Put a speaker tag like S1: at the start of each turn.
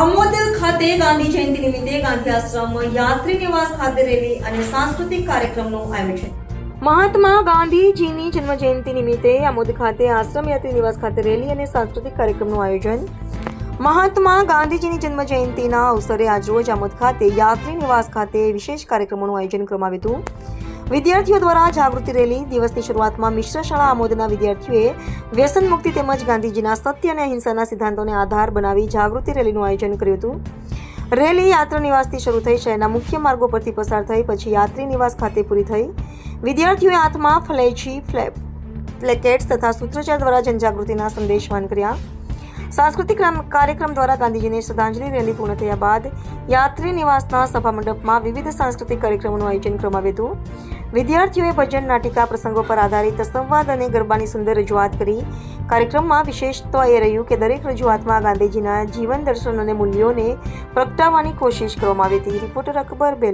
S1: આમોદલ ખાતે ગાંધી જયંતિ નિમિત્તે ગાંધી આશ્રમ યાત્રી નિવાસ ખાતે રેલી અને સાંસ્કૃતિક કાર્યક્રમનું આયોજન. મહાત્મા ગાંધીજીની જન્મ જયંતિ નિમિત્તે આમોદ ખાતે આશ્રમ યાત્રી નિવાસ ખાતે રેલી અને સાંસ્કૃતિક કાર્યક્રમનું આયોજન. મહાત્મા ગાંધીજીની જન્મ જયંતિના અવસરે આજરોજ આમોદ ખાતે યાત્રી નિવાસ ખાતે વિશેષ કાર્યક્રમોનું આયોજન કરવામાં આવ્યું હતું. વિદ્યાર્થીઓ દ્વારા જાગૃતિ રેલી દિવસની શરૂઆતમાં મિશ્ર શાળા આમોદના વિદ્યાર્થીઓએ વ્યસન મુક્તિ તેમજ ગાંધીજીના સત્ય અને અહિંસાના સિદ્ધાંતોને આધાર બનાવી જાગૃતિ રેલીનું આયોજન કર્યું હતું. રેલી યાત્રા નિવાસથી શરૂ થઈ શહેરના મુખ્ય માર્ગો પરથી પસાર થઈ પછી યાત્રી નિવાસ ખાતે પૂરી થઈ. વિદ્યાર્થીઓએ હાથમાં ફ્લેચી ફ્લે, પ્લેકેટ્સ તથા સૂત્રોચ્ચાર દ્વારા જનજાગૃતિના સંદેશવાન કર્યા. સાંસ્કૃતિક કાર્યક્રમ દ્વારા ગાંધીજીને શ્રદ્ધાંજલિ રેલી પૂર્ણ થયા બાદ યાત્રી નિવાસના સભા મંડપમાં વિવિધ સાંસ્કૃતિક કાર્યક્રમોનું આયોજન કરવામાં આવ્યું હતું. વિદ્યાર્થીઓએ ભજન નાટિકા પ્રસંગો પર આધારિત સંવાદ અને ગરબાની સુંદર રજૂઆત કરી. કાર્યક્રમમાં વિશેષત્વ એ રહ્યું કે દરેક રજૂઆતમાં ગાંધીજીના જીવન દર્શન અને મૂલ્યોને પ્રગટાવવાની કોશિશ કરવામાં આવી હતી. રિપોર્ટર અકબર બેલ